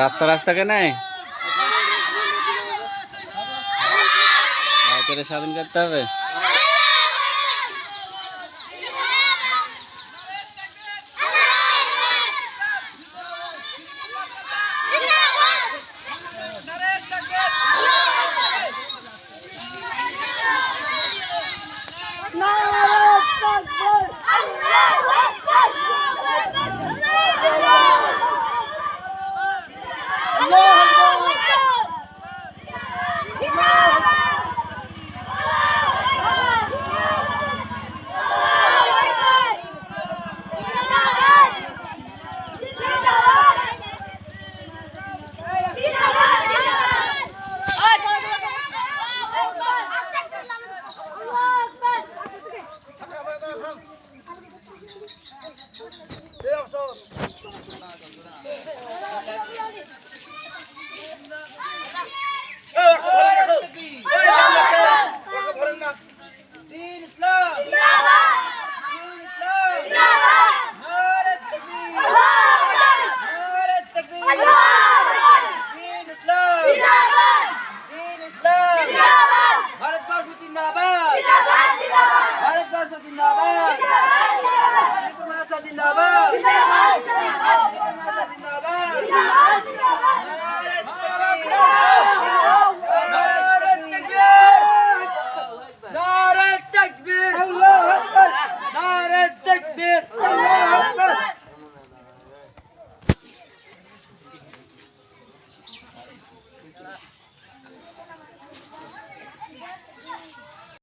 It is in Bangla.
রাস্তা রাস্তা কে নাই? স্বাধীন করতে হবে? No, no, no, no, no, no, no, no. जिंदाबाद भारतवर्ष जिंदाबाद जिंदाबाद